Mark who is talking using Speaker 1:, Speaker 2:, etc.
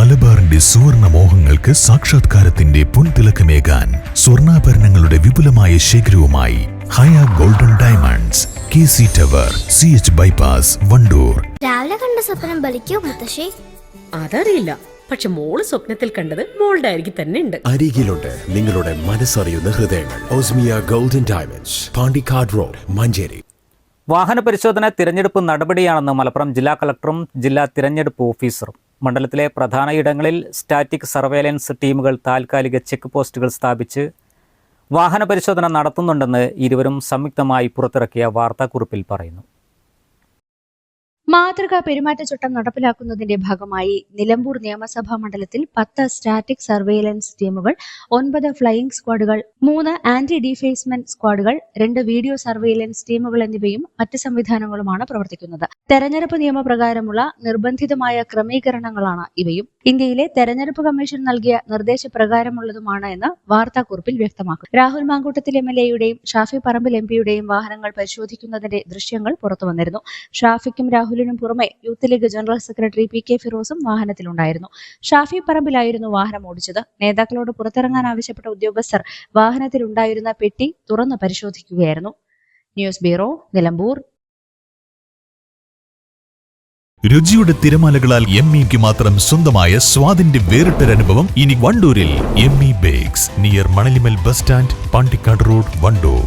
Speaker 1: മലബാറിന്റെ സുവർണ മോഹങ്ങൾക്ക് സാക്ഷാത്കാരത്തിന്റെ പൊൻതിളക്കമേകാൻ സ്വർണാഭരണങ്ങളുടെ വിപുലമായ ശേഖരവുമായി Haya golden diamonds K C tower C H bypass Wandoor
Speaker 2: രാവിലെ കണ്ട സ്വപ്നം ബലിക്കോ മുത്തശ്ശി?
Speaker 3: അതറിയില്ല. പക്ഷെ മോൾ സ്വപ്നത്തിൽ കണ്ടത് മോളുടെ അരികിൽ തന്നെ ഉണ്ട്.
Speaker 4: അരികിലുണ്ട് നിങ്ങളുടെ മനസ്സറിയുന്ന ഹൃദയങ്ങൾ. ഓസ്മിയ golden diamonds Pandikkad road Manjeri.
Speaker 5: വാഹന പരിശോധന തിരഞ്ഞെടുപ്പ് നടപടിയാണെന്ന് മലപ്പുറം ജില്ലാ കളക്ടറും ജില്ലാ തിരഞ്ഞെടുപ്പ് ഓഫീസറും മണ്ഡലത്തിലെ പ്രധാന ഇടങ്ങളിൽ സ്റ്റാറ്റിക് സർവേലൻസ് ടീമുകൾ താൽക്കാലിക ചെക്ക് പോസ്റ്റുകൾ സ്ഥാപിച്ച് വാഹന പരിശോധന നടത്തുന്നുണ്ടെന്ന് ഇരുവരും സംയുക്തമായി പുറത്തിറക്കിയ വാർത്താക്കുറിപ്പിൽ പറയുന്നു.
Speaker 6: മാതൃകാ പെരുമാറ്റച്ചട്ടം നടപ്പിലാക്കുന്നതിന്റെ ഭാഗമായി നിലമ്പൂർ നിയമസഭാ മണ്ഡലത്തിൽ പത്ത് സ്റ്റാറ്റിക് സർവേലൻസ് ടീമുകൾ ഒൻപത് ഫ്ലൈയിംഗ് സ്ക്വാഡുകൾ മൂന്ന് ആന്റി ഡിഫേസ്മെന്റ് സ്ക്വാഡുകൾ രണ്ട് വീഡിയോ സർവേലൻസ് ടീമുകൾ എന്നിവയും മറ്റ് സംവിധാനങ്ങളുമാണ് പ്രവർത്തിക്കുന്നത്. തെരഞ്ഞെടുപ്പ് നിയമപ്രകാരമുള്ള നിർബന്ധിതമായ ക്രമീകരണങ്ങളാണ് ഇവയും. ഇന്ത്യയിലെ തെരഞ്ഞെടുപ്പ് കമ്മീഷൻ നൽകിയ നിർദ്ദേശപ്രകാരമുള്ളതുമാണ് എന്ന് വാർത്താക്കുറിപ്പിൽ വ്യക്തമാക്കും രാഹുൽ മാങ്കൂട്ടത്തിൽ എം എൽ എയുടെയും ഷാഫി പറമ്പിൽ എം പിയുടെയും വാഹനങ്ങൾ പരിശോധിക്കുന്നതിന്റെ ദൃശ്യങ്ങൾ പുറത്തുവന്നിരുന്നു. ഷാഫിക്കും രാഹുലിനും പുറമെ youth league general secretary P K ഫിറോസും വാഹനത്തിലുണ്ടായിരുന്നു. ഷാഫി പറമ്പിലായിരുന്നു വാഹനം ഓടിച്ചത്. നേതാക്കളോട് പുറത്തിറങ്ങാൻ ആവശ്യപ്പെട്ട ഉദ്യോഗസ്ഥർ വാഹനത്തിലുണ്ടായിരുന്ന പെട്ടി തുറന്നു പരിശോധിക്കുകയായിരുന്നു. News bureau Nilambur.
Speaker 1: രുചിയുടെ തിരമാലകളാൽ എം ഇക്ക് മാത്രം സ്വന്തമായ സ്വാദിന്റെ വേറിട്ടൊരനുഭവം ഇനി വണ്ടൂരിൽ M E bakes near Manalimal bus stand Pandikkad road Vandoor.